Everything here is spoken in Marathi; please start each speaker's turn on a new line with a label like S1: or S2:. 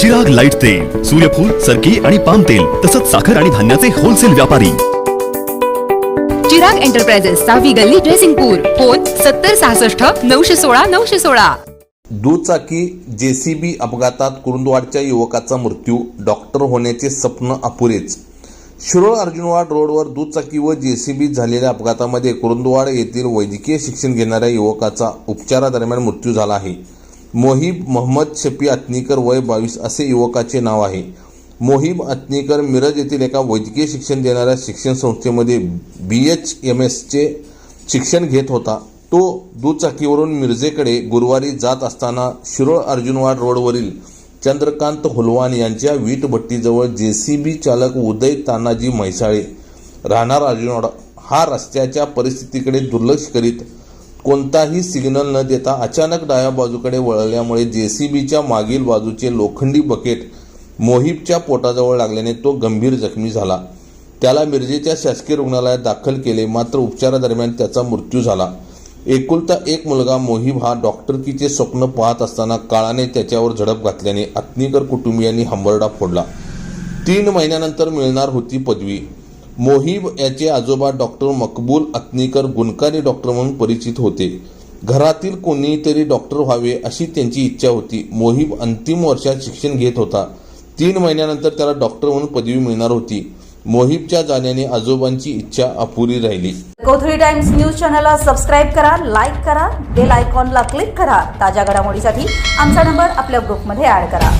S1: चिराग लाइट तेल सूर्यफूल सरकी आणि पाम तेल तसंच साखर आणि धान्याचे होलसेल व्यापारी.
S2: चिराग एंटरप्राइजेस सहावी गल्ली ड्रेसिंगपूर फोन सत्तर सहासष्ट नऊशे सोळा नऊशे सोळा.
S3: दुचाकी जेसीबी अपघातात कुरुंदवाडच्या युवकाचा मृत्यू डॉक्टर होण्याचे स्वप्न अपुरेच. शिरोळ अर्जुनवाड रोडवर दुचाकी व जेसीबी झालेल्या अपघातामध्ये कुरुंदवाड येथील वैद्यकीय शिक्षण घेणाऱ्या युवकाचा उपचारादरम्यान मृत्यू झाला आहे. मोहिब मोहम्मद शफी अत्नीकर वय बावीस असे युवकाचे नाव आहे. मोहिब अत्नीकर मिरज येथील एका वैद्यकीय शिक्षण देणाऱ्या शिक्षण संस्थेमध्ये बी एच एम एसचे शिक्षण घेत होता. तो दुचाकीवरून मिरजेकडे गुरुवारी जात असताना शिरोळ अर्जुनवाड रोडवरील चंद्रकांत हुलवान यांच्या वीटभट्टीजवळ बी चालक उदय तानाजी म्हैसाळे राहणार अर्जुनवाड हा रस्त्याच्या परिस्थितीकडे दुर्लक्ष करीत कोणताही सिग्नल न देता अचानक डाव्या बाजूकडे वळल्यामुळे जेसीबीच्या मागील बाजूचे लोखंडी बकेट मोहिबच्या पोटाजवळ लागल्याने तो गंभीर जखमी झाला. त्याला मिरजेच्या शासकीय रुग्णालयात दाखल केले मात्र उपचारादरम्यान त्याचा मृत्यू झाला. एकुलता एक मुलगा मोहिब हा डॉक्टरकीचे स्वप्न पाहत असताना काळाने त्याच्यावर झडप घातल्याने आत्नीकर कुटुंबियांनी हंबरडा फोडला. तीन महिन्यानंतर मिळणार होती पदवी. मोहिब याचे आजोबा डॉक्टर मकबूल अत्नीकर गुणकारी डॉक्टर म्हणून परिचित होते. घरातील कोणीतरी डॉक्टर व्हावे अशी त्यांची इच्छा होती. मोहिब अंतिम वर्षात शिक्षण घेत होता. तीन महिन्यानंतर त्याला डॉक्टर म्हणून पदवी मिळणार होती. मोहिबच्या जाण्याने आजोबांची इच्छा अपुरी राहिली.
S4: गोथरी टाइम्स न्यूज चॅनलला सबस्क्राईब करा लाईक करा बेल आयकॉनला क्लिक करा. ताज्या घडामोडीसाठी आमचा नंबर आपल्या ग्रुपमध्ये ऍड करा.